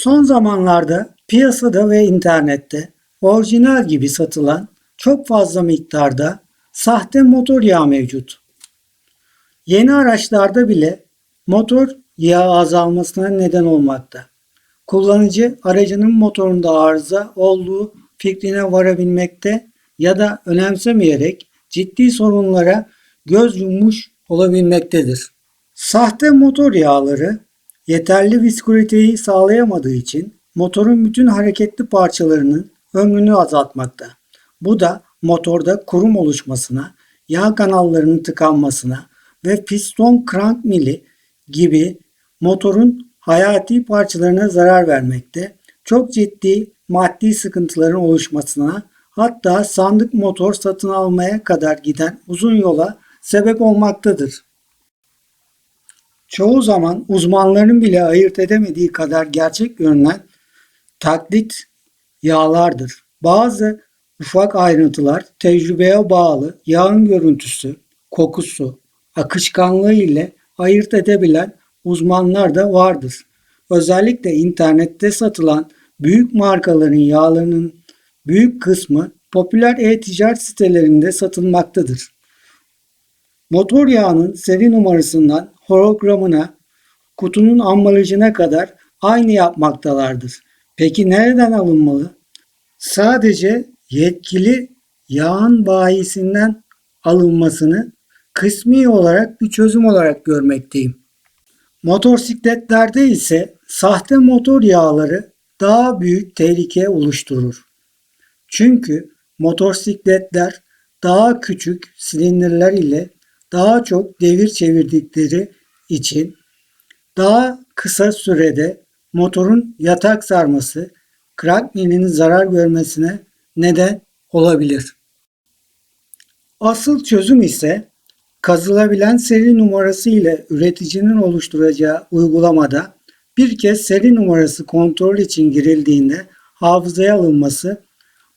Son zamanlarda piyasada ve internette orijinal gibi satılan çok fazla miktarda sahte motor yağı mevcut. Yeni araçlarda bile motor yağı azalmasına neden olmakta. Kullanıcı aracının motorunda arıza olduğu fikrine varabilmekte ya da önemsemeyerek ciddi sorunlara göz yummuş olabilmektedir. Sahte motor yağları yeterli viskoliteyi sağlayamadığı için motorun bütün hareketli parçalarının ömrünü azaltmakta. Bu da motorda kurum oluşmasına, yağ kanallarının tıkanmasına ve piston crank mili gibi motorun hayati parçalarına zarar vermekte. Çok ciddi maddi sıkıntıların oluşmasına hatta sandık motor satın almaya kadar giden uzun yola sebep olmaktadır. Çoğu zaman uzmanların bile ayırt edemediği kadar gerçek görünen taklit yağlardır. Bazı ufak ayrıntılar tecrübeye bağlı yağın görüntüsü, kokusu, akışkanlığı ile ayırt edebilen uzmanlar da vardır. Özellikle internette satılan büyük markaların yağlarının büyük kısmı popüler e-ticaret sitelerinde satılmaktadır. Motor yağının seri numarasından hologramına, kutunun ambalajına kadar aynı yapmaktalardır. Peki nereden alınmalı? Sadece yetkili yağın bayisinden alınmasını kısmi olarak bir çözüm olarak görmekteyim. Motosikletlerde ise sahte motor yağları daha büyük tehlike oluşturur. Çünkü motosikletler daha küçük silindirler ile daha çok devir çevirdikleri için daha kısa sürede motorun yatak sarması, crank milinin zarar görmesine neden olabilir. Asıl çözüm ise kazılabilen seri numarası ile üreticinin oluşturacağı uygulamada bir kez seri numarası kontrol için girildiğinde hafızaya alınması,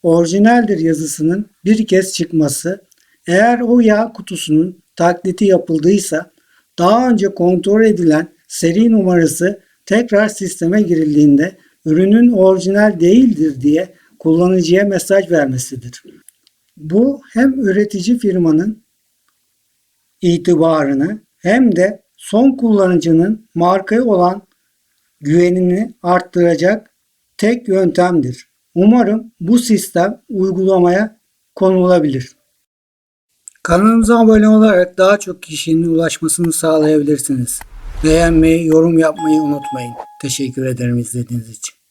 orijinaldir yazısının bir kez çıkması, eğer o yağ kutusunun taklidi yapıldıysa daha önce kontrol edilen seri numarası tekrar sisteme girildiğinde ürünün orijinal değildir diye kullanıcıya mesaj vermesidir. Bu hem üretici firmanın itibarını hem de son kullanıcının markaya olan güvenini arttıracak tek yöntemdir. Umarım bu sistem uygulamaya konulabilir. Kanalımıza abone olarak daha çok kişinin ulaşmasını sağlayabilirsiniz. Beğenmeyi, yorum yapmayı unutmayın. Teşekkür ederim izlediğiniz için.